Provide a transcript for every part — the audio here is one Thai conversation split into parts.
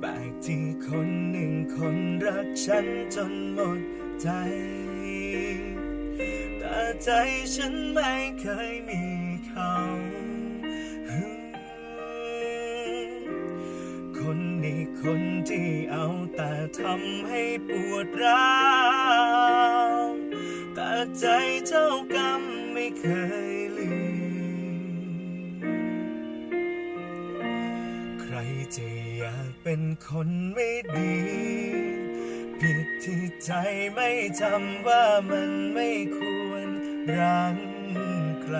แปลกที่คนหนึ่งคนรักฉันจนหมดใจ แต่ใจฉันไม่เคยมีเขา คนนี้คนที่เอาแต่ทำให้ปวดร้าวแต่ใจเจ้ากรรมไม่เคยลืม จะอยากเป็นคนไม่ดี ผิดที่ใจไม่จำว่ามันไม่ควรรักใคร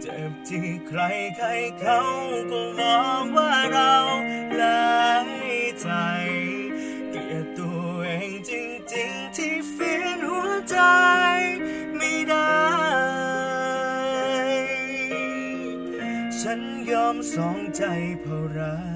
เจ็บที่ใครใครเขาก็มองว่าเราหลายใจ เกลียดตัวเองจริงๆที่ฝืนหัวใจไม่ได้ ฉันยอมสองใจเพราะรัก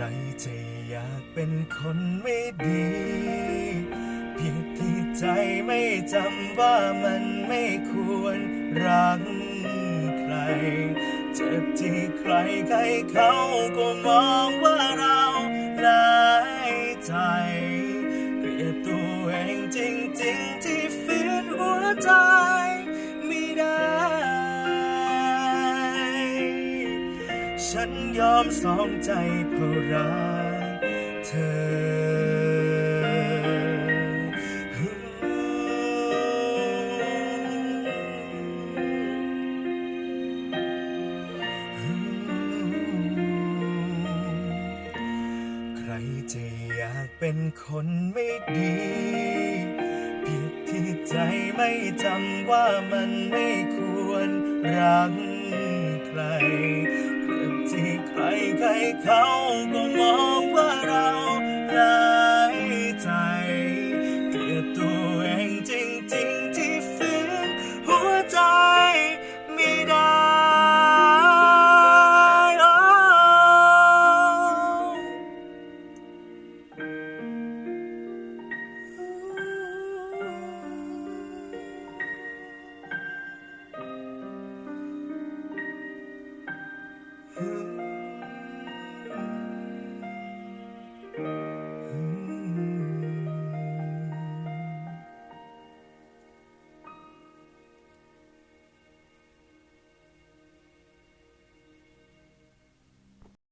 รจะอยากเป็นคนไม่ดีเพียงที่ใจไม่จำว่ามันไม่ควรรักใคร เจ็บที่ใครใครเขาก็มองว่า ฉันยอมสองใจเพราะรักเธอใครจะอยากเป็นคนไม่ดีผิดที่ใจไม่จำว่ามันไม่ควรรักใคร ใครใครเขาก็มองว่าเราหลา